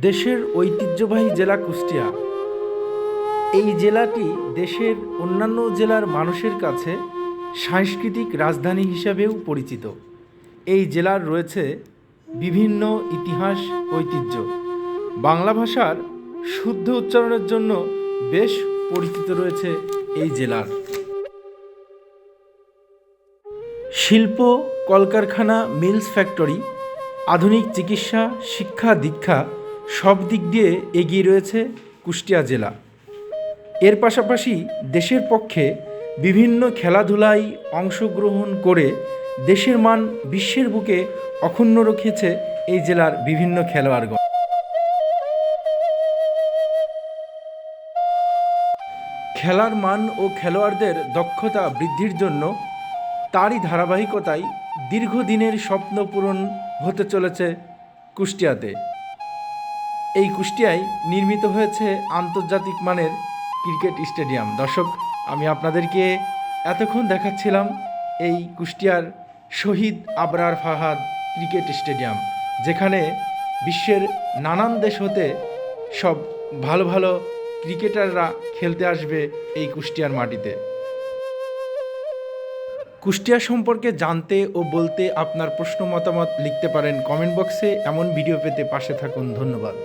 দেশের ঐতিহ্যবাহী জেলা কুষ্টিয়া। এই জেলাটি দেশের অন্যান্য জেলার মানুষের কাছে সাংস্কৃতিক রাজধানী হিসাবেও পরিচিত। এই জেলার রয়েছে বিভিন্ন ইতিহাস ঐতিহ্য। বাংলা ভাষার শুদ্ধ উচ্চারণের জন্য বেশ পরিচিত রয়েছে এই জেলার। শিল্প, কলকারখানা, মিলস ফ্যাক্টরি, আধুনিক চিকিৎসা, শিক্ষা, দীক্ষা সব দিক দিয়ে এগিয়ে রয়েছে কুষ্টিয়া জেলা। এর পাশাপাশি দেশের পক্ষে বিভিন্ন খেলাধুলায় অংশগ্রহণ করে দেশের মান বিশ্বের বুকে অক্ষুণ্ণ রেখেছে এই জেলার বিভিন্ন খেলোয়াড়গণ। খেলার মান ও খেলোয়াড়দের দক্ষতা বৃদ্ধির জন্য তারই ধারাবাহিকতায় দীর্ঘদিনের স্বপ্ন পূরণ হতে চলেছে কুষ্টিয়াতে। এই কুষ্টিয়ায় নির্মিত হয়েছে আন্তর্জাতিক মানের ক্রিকেট স্টেডিয়াম। দর্শক, আমি আপনাদেরকে এতক্ষণ দেখাচ্ছিলাম এই কুষ্টিয়ার শহীদ আবরার ফাহাদ ক্রিকেট স্টেডিয়াম, যেখানে বিশ্বের নানান দেশ হতে সব ভালো ভালো ক্রিকেটাররা খেলতে আসবে এই কুষ্টিয়ার মাটিতে। কুষ্টিয়া সম্পর্কে জানতে ও বলতে আপনার প্রশ্ন মতামত লিখতে পারেন কমেন্ট বক্সে। এমন ভিডিও পেতে পাশে থাকুন। ধন্যবাদ।